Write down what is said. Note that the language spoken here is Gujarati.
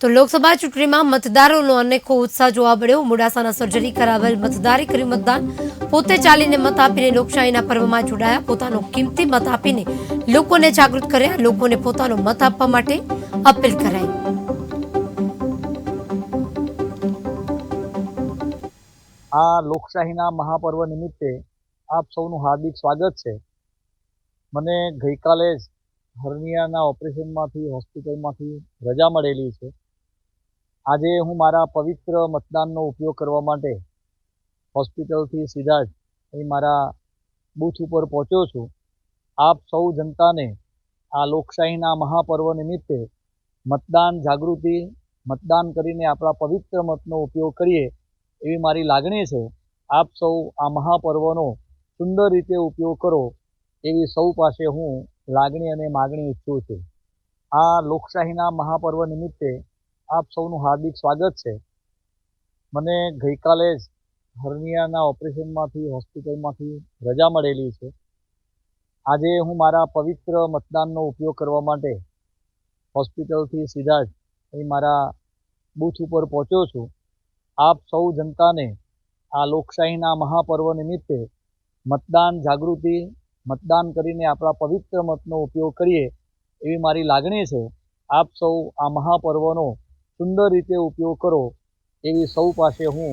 તો લોકસભા ચૂંટણીમાં મતદારોનો અનેકો ઉત્સાહ જોવા મળ્યો. મોડાસાના સર્જરી કરાવેલ મતદારે કર્યું મતદાન પોતે ચાલીને મત આપીને લોકશાહીના પર્વમાં જોડાયા. પોતાનો કિંમતી મત આપીને લોકોને જાગૃત કર્યા. લોકોને પોતાનો મત આપવા માટે અપીલ કરાઈ. આ લોકશાહીના મહાપર્વ નિમિત્તે આપ સૌનું હાર્દિક સ્વાગત છે. મને ગઈકાલે જ હર્નિયાના ઓપરેશનમાંથી, હોસ્પિટલમાંથી રજા મળેલી છે. આજે હું મારા પવિત્ર મતદાનનો ઉપયોગ કરવા માટે હોસ્પિટલથી સીધા જ અહીં મારા બૂથ ઉપર પહોંચ્યો છું. આપ સૌ જનતાને આ લોકશાહીના મહાપર્વ નિમિત્તે મતદાન જાગૃતિ, મતદાન કરીને આપણા પવિત્ર મતનો ઉપયોગ કરીએ એવી મારી લાગણી છે. આપ સૌ આ મહાપર્વનો સુંદર રીતે ઉપયોગ કરો એવી સૌ પાસે હું લાગણી અને માગણી ઈચ્છું છું. આ લોકશાહીના મહાપર્વ નિમિત્તે આપ સૌનું હાર્દિક સ્વાગત છે. મને ગઈકાલે જ હર્નિયાના ઓપરેશનમાંથી, હોસ્પિટલમાંથી રજા મળેલી છે. આજે હું મારા પવિત્ર મતદાનનો ઉપયોગ કરવા માટે હોસ્પિટલથી સીધા જ અહીં મારા બૂથ ઉપર પહોંચ્યો છું. આપ સૌ જનતાને આ લોકશાહીના મહાપર્વ નિમિત્તે મતદાન જાગૃતિ, મતદાન કરીને આપણા પવિત્ર મતનો ઉપયોગ કરીએ એવી મારી લાગણી છે. આપ સૌ આ મહાપર્વનો સુંદર રીતે ઉપયોગ કરો એવી સૌ પાસે હું